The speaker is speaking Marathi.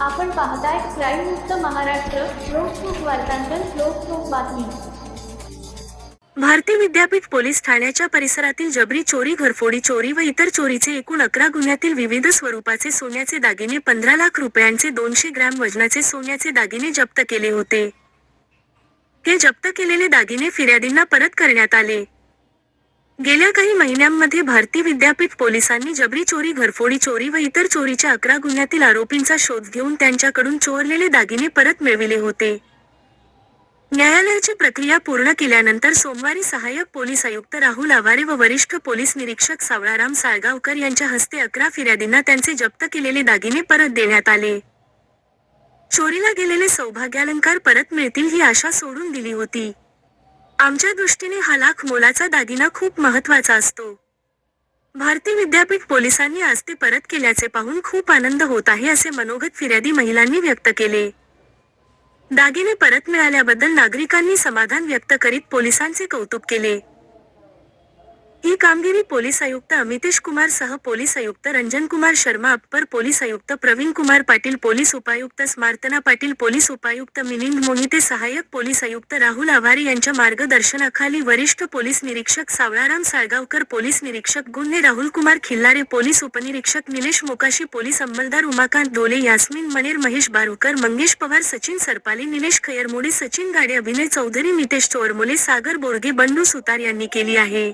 आपण पाहताय क्राईम मुक्त महाराष्ट्र लोकसुख वार्तांकन लोकसुख बातमी. भारती विद्यापीठ पोलीस ठाण्याच्या परिसरातील जबरी चोरी घरफोडी चोरी व इतर चोरीचे एकूण अकरा गुन्ह्यातील विविध स्वरूपाचे सोन्याचे दागिने पंधरा लाख रुपयांचे दोनशे ग्रॅम वजनाचे सोन्याचे दागिने जप्त केले होते. हे जप्त केलेले दागिने फिर्यादींना परत करण्यात आले. गेल्या काही महिन्यांमध्ये भारती विद्यापीठ पोलिसांनी जबरी चोरी घरफोडी चोरी व इतर चोरीच्या अकरा गुन्ह्यातील आरोपींचा शोध घेऊन त्यांच्याकडून चोरलेले दागिने परत मिळविले होते. न्यायालयाची प्रक्रिया पूर्ण केल्यानंतर सोमवारी सहाय्यक पोलीस आयुक्त राहुल आवारे व वरिष्ठ पोलीस निरीक्षक सावळाराम साळगावकर यांच्या हस्ते अकरा फिर्यादींना त्यांचे जप्त केलेले दागिने परत देण्यात आले. चोरीला गेलेले सौभाग्यालंकार परत मिळतील ही आशा सोडून दिली होती. आमच्या दृष्टीने हा लाख मोलाचा दागिना खूप महत्त्वाचा असतो. भारती विद्यापीठ पोलिसांनी आज ते परत केल्याचे पाहून खूप आनंद होत आहे असे मनोगत फिर्यादी महिलांनी व्यक्त केले. दागिने परत मिळाल्याबद्दल नागरिकांनी समाधान व्यक्त करीत पोलिसांचे कौतुक केले. ही कामगिरी पोलीस आयुक्त अमितेश कुमार सह पोलीस आयुक्त रंजन कुमार शर्मा अप्पर पोलीस आयुक्त प्रवीण कुमार पाटील पोलीस उपायुक्त स्मार्तना पाटील पोलीस उपायुक्त मिलिंद मोहिते सहाय्यक पोलीस आयुक्त राहुल आवारे यांच्या मार्गदर्शनाखाली वरिष्ठ पोलीस निरीक्षक सावळाराम साळगावकर पोलीस निरीक्षक गुन्हे राहुल कुमार खिल्लारे पोलीस उपनिरीक्षक निलेश मोकाशी पोलीस अंमलदार उमाकांत डोले यास्मिन मनेर महेश बारुकर मंगेश पवार सचिन सरपाले निलेश खयरमोडे सचिन गाडे अभिनय चौधरी नितेश चोरमोले सागर बोरगे बंडू सुतार यांनी केली आहे.